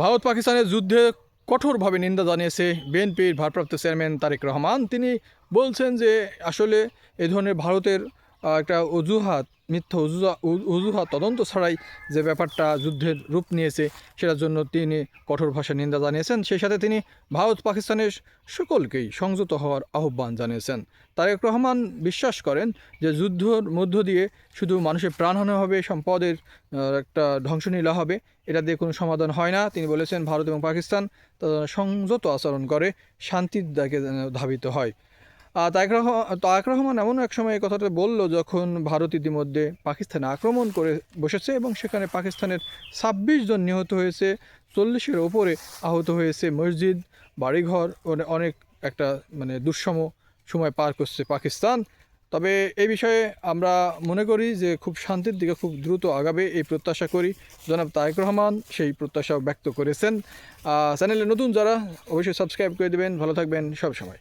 ভারত পাকিস্তানের যুদ্ধে কঠোরভাবে নিন্দা জানিয়েছে বিএনপির ভারপ্রাপ্ত চেয়ারম্যান তারেক রহমান। তিনি বলছেন যে আসলে এ ধরনের ভারতের একটা অজুহাত, মিথ্যা অজুহাত তদন্ত ছাড়াই যে ব্যাপারটা যুদ্ধের রূপ নিয়েছে, সেটার জন্য তিনি কঠোর ভাষায় নিন্দা জানিয়েছেন। সেই সাথে তিনি ভারত পাকিস্তানের সকলকেই সংযত হওয়ার আহ্বান জানিয়েছেন। তারেক রহমান বিশ্বাস করেন যে যুদ্ধর মধ্য দিয়ে শুধু মানুষের প্রাণহানি হবে, সম্পদের একটা ধ্বংসলীলা হবে, এটা দিয়ে কোনো সমাধান হয় না। তিনি বলেছেন, ভারত এবং পাকিস্তান সংযত আচরণ করে, শান্তির যেন ধাবিত হয়। আর তারেক রহমান তারেক রহমান এমন এক সময় এই কথাটা বলল যখন ভারত ইতিমধ্যে পাকিস্তানে আক্রমণ করে বসেছে এবং সেখানে পাকিস্তানের ছাব্বিশ জন নিহত হয়েছে, চল্লিশের ওপরে আহত হয়েছে মসজিদ, বাড়িঘর অনেক একটা মানে দুঃসম সময় পার করছে পাকিস্তান। তবে এই বিষয়ে আমরা মনে করি যে খুব শান্তির দিকে খুব দ্রুত আগাবে এই প্রত্যাশা করি। জনাব তারেক রহমান সেই প্রত্যাশা ব্যক্ত করেছেন। চ্যানেলে নতুন যারা, অবশ্যই সাবস্ক্রাইব করে দেবেন। ভালো থাকবেন সব সময়।